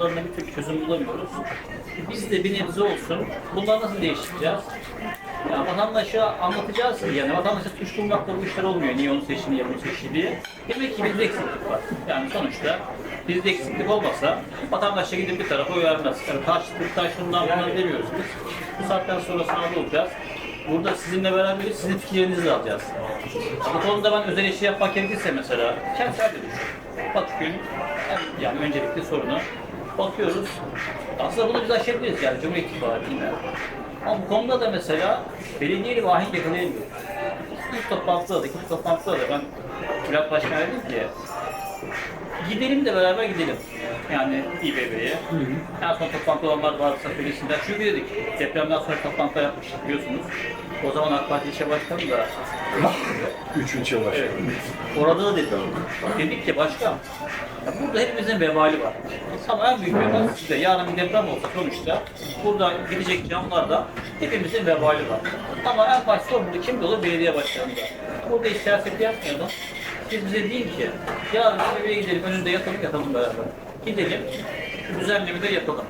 Bunlarla bir tek çözüm bulamıyoruz. Biz de bir nebze olsun. Bunları nasıl değiştireceğiz? Vatandaşa anlatacağız yani vatandaşa suç bulmakla bu işler olmuyor. Niye onu seçti, niye bunu seçti diye. Demek ki bizde eksiklik var. Yani sonuçta bizde eksiklik olmasa vatandaşa gidip bir tarafa uyarmaz. Yani taş, taş şundan bundan demiyoruz biz. Bu saatten sonra sınavda olacağız. Burada sizinle beraberiz, sizin fikirlerinizi de alacağız. Bu konuda ben özel işi yapmak gerekirse mesela, kentsel de düşün. Bakın, yani öncelikli sorunu bakıyoruz. Aslında bunu biz aşabiliriz yani Cumhur İttifakı'yla. Ama bu konuda da mesela belediyeyle bir ahenk yakalayamıyoruz. İlk toplantıda da, ikinci toplantıda da ben Bülent Başkan'a dedim ki gidelim de beraber gidelim. Yani İBB'ye. En son toplantı olanlar varsa söylesinler. Çünkü dedik depremden sonra toplantı yapmıştık biliyorsunuz. O zaman AK Parti ilçe başkanı da üç ilçe var. Evet. Orada da dedik. Dedik ki başkan, ya burada hepimizin vebali var. Ama en büyük vebal sizde. Yarın bir deprem olsa sonuçta burada gidecek canlarda hepimizin vebali var. Ama en baş sorumlu kimde olur? Belediye başkanı da. Burada hiç siyaset yapmayalım. Siz bize deyin ki, yarın bir eve gidelim, önünde yatalım, yatalım beraber. Gidelim, şu düzenlemeleri yapalım.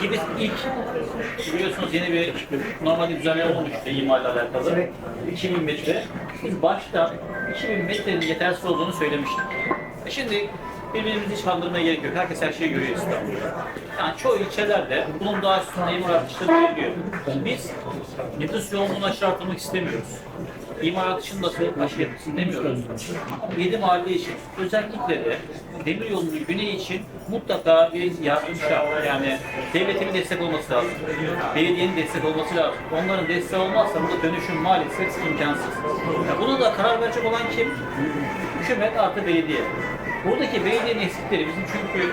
Ki biz ilk biliyorsunuz yeni bir normalde düzenleme olmuştu imarla alakalı. 2000 metre. Biz başta 2000 metrenin yetersiz olduğunu söylemiştik. E şimdi birbirimizi hiç kandırmaya gerek yok. Herkes her şeyi görüyor İstanbul'da. Yani çoğu ilçelerde bunun daha üstünde imar artışları görülüyor. Biz nüfus yoğunluğunu artırmak istemiyoruz. İmar artışını da demiyoruz. Ama 7 mahalle için özellikle de demir yolunun güneyi için mutlaka bir yardım şart. Yani devletin destek olması lazım. Belediyenin destek olması lazım. Onların desteği olmazsa burada dönüşüm maalesef imkansız. Ya buna da karar verecek olan kim? Hükümet artı belediye. Buradaki belediyenin eksikleri bizim çünkü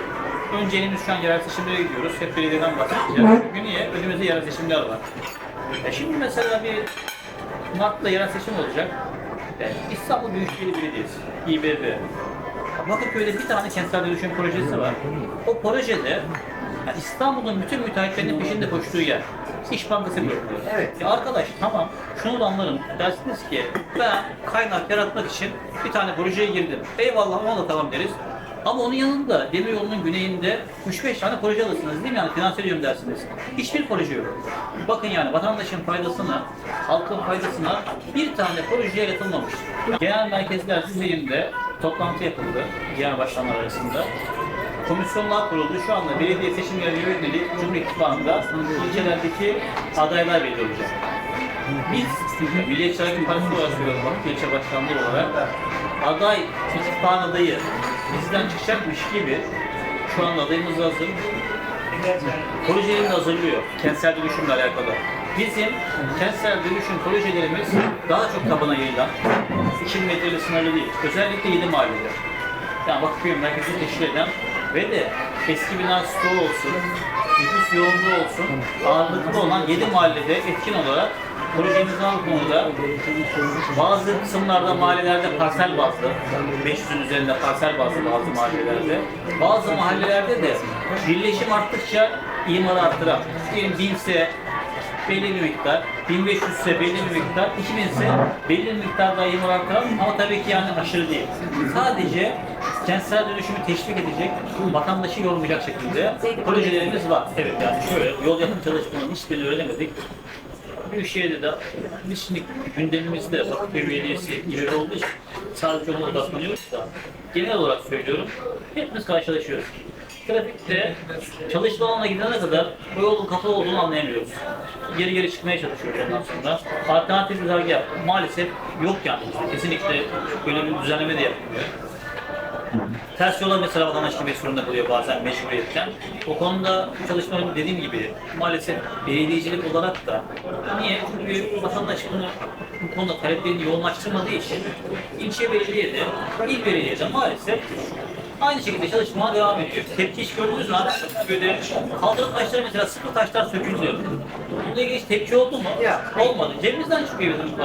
önceliğimiz şu an yerel seçimlere gidiyoruz. Hep belediyeden bahsedeceğiz. Çünkü niye? Önümüzde yerel seçimler var. E şimdi mesela bir Mart'ta yerel seçim olacak. E, İstanbul Büyükşehir Belediyesi, İBB. Bakırköy'de bir tane kentsel dönüşüm projesi var. O projede yani İstanbul'un bütün müteahhitlerinin peşinde koştuğu yer. İş Bankası blokluyor. Evet. Ya arkadaş tamam şunu da anlarım. Dersiniz ki ben kaynak yaratmak için bir tane projeye girdim. Eyvallah ona da tamam deriz. Ama onun yanında demiryolunun güneyinde 3-5 tane proje alırsınız değil mi? Yani finanse ediyorum dersiniz. Hiçbir proje yok. Bakın yani vatandaşın faydasına, halkın faydasına bir tane projeye yaratılmamış. Genel merkezler düzeyinde toplantı yapıldı genel başkanlar arasında. Komisyonlar kuruldu. Şu anda belediye seçimlerine yönelik Cumhur İttifakı'nda ilçelerdeki adaylar belli olacak. Biz Milliyetçi Hareket Partisi olarak söylüyorum ilçe başkanlığı olarak aday ittifakın adayı bizden çıkacakmış gibi şu an adayımız hazır. Projelerini hazırlıyor kentsel dönüşümle alakalı. Bizim kentsel dönüşüm projelerimiz daha çok tabana yayılan, 2000 metreli sınırlı değil. Özellikle 7 mahallede. Yani Bakırköy merkezini teşkil eden ve de eski bina stoğu olsun, nüfus yoğunluğu olsun, ağırlıklı olan 7 mahallede etkin olarak projemizin alt konuda bazı kısımlarda mahallelerde parsel bazlı, 500'ün üzerinde parsel bazlı bazı mahallelerde, bazı mahallelerde de birleşim arttıkça imarı arttıran, diyelim 1000 ise belli bir miktar, 1500 ise belli bir miktar, 2000 ise belli bir miktar daha imar arttıran ama tabii ki yani aşırı değil. Sadece kentsel dönüşümü teşvik edecek, vatandaşı yormayacak şekilde projelerimiz var. Evet yani şöyle yol yapım çalışmalarının hiçbirini öğrenemedik. Büyükşehir'de de şimdi gündemimizde Bakırköy Belediyesi ileri olduğu için sadece ona odaklanıyoruz da genel olarak söylüyorum hepimiz karşılaşıyoruz. Trafikte çalışma alanına gidene kadar bu yolun kapalı olduğunu anlayamıyoruz. Geri geri çıkmaya çalışıyoruz ondan sonra. Alternatif bir güzergah maalesef yok yani. Kesinlikle böyle bir düzenleme de yapılmıyor. Ters yola mesela vatandaş gitmek zorunda kalıyor bazen mecburiyetten. O konuda çalışmalarım dediğim gibi maalesef belediyecilik olarak da niye? Çünkü vatandaş bunu bu konuda taleplerini yoğunlaştırmadığı için ilçe belediyede, il belediyede maalesef Aynı şekilde çalışmaya devam ediyor. Tepki hiç gördünüz mü? Artık böyle kaldırım taşları mesela sıfır taşlar sökülüyor. Bununla ilgili hiç tepki oldu mu? Olmadı. Cebimizden çıkıyor bizim bu.